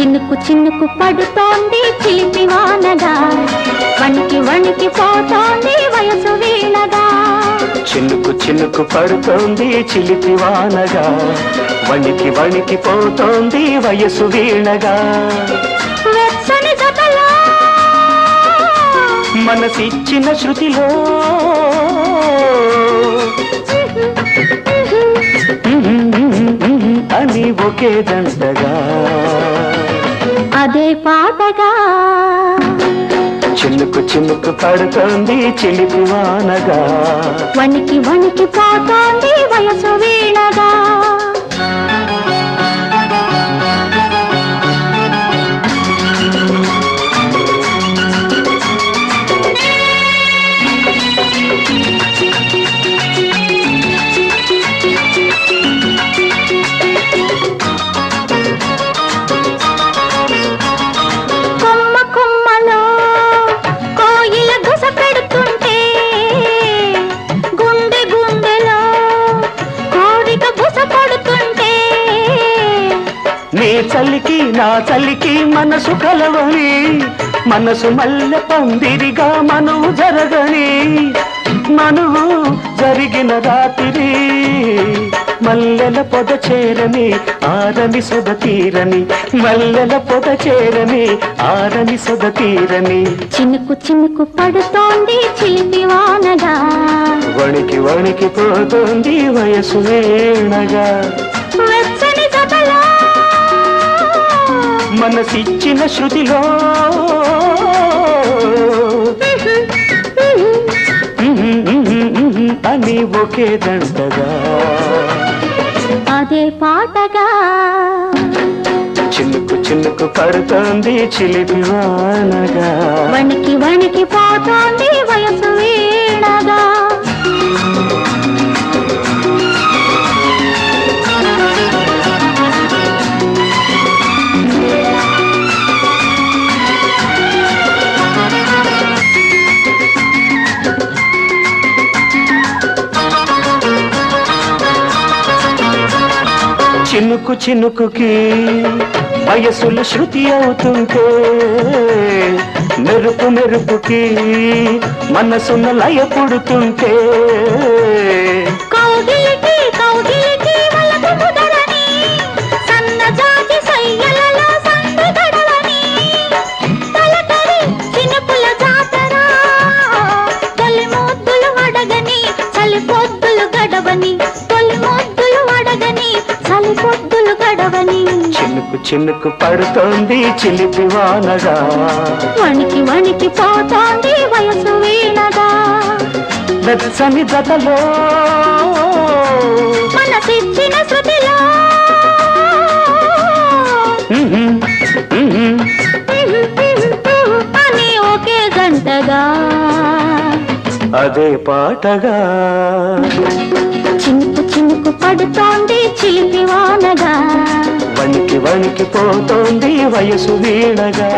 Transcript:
చినుకు చినుకు పడుతోంది చిలిపి వానగా. వణికి వణికి పోతోంది వయసు వీణగా చినుకు చినుకు పడుతోంది చిలిపి వానగా. వణికి వణికి పోతోంది వయసు వీణగా వెచ్చని జతలో. మనసిచ్చిన శృతిలో. అని ఒకే దండగా. అదే పాటగా. చినుకు చినుకు పడుతోంది చిలిపి వానగా. వణికి వణికి పోతోంది వయసు వీణగా. చలికి నా చలికి మనసు కలవని మనసు మల్లె పందిరిగా మనువు జరగని మనువు జరిగిన రాత్రి మల్లెల పొద చేరని ఆరని సొద తీరని మల్లెల పొద చేరని ఆరని సొద తీరని. చినుకు చినుకు పడుతోంది చిలిపి వానగా. వణికి వణికి పోతుంది వయసు వేణగా. మనసిచ్చిన శృతిలో. అని ఒకే దండగా. అదే పాటగా. చినుకు చినుకు పడుతోంది చిలిపి వానగా. వణికి వణికి పోతోంది వయసు చినుకు చినుకుకి వయసులు శృతి అవుతుంటే మెరుపు మెరుపుకి మనసున్న లయ పుడుతుంటే పొద్దులు గడవని చినుకు చినుకు పడుతోంది చిలిపి వానగా. వణికి వణికి పోతోంది వయసు వీణగా. వెచ్చని జతలో. మనసిచ్చిన శృతిలో. అని ఒకే గంటగా. అదే పాటగా. చినుకు చినుకు పడుతోంది చిలిపి వానగా. వణికి పోతోంది వయసు వీణగా.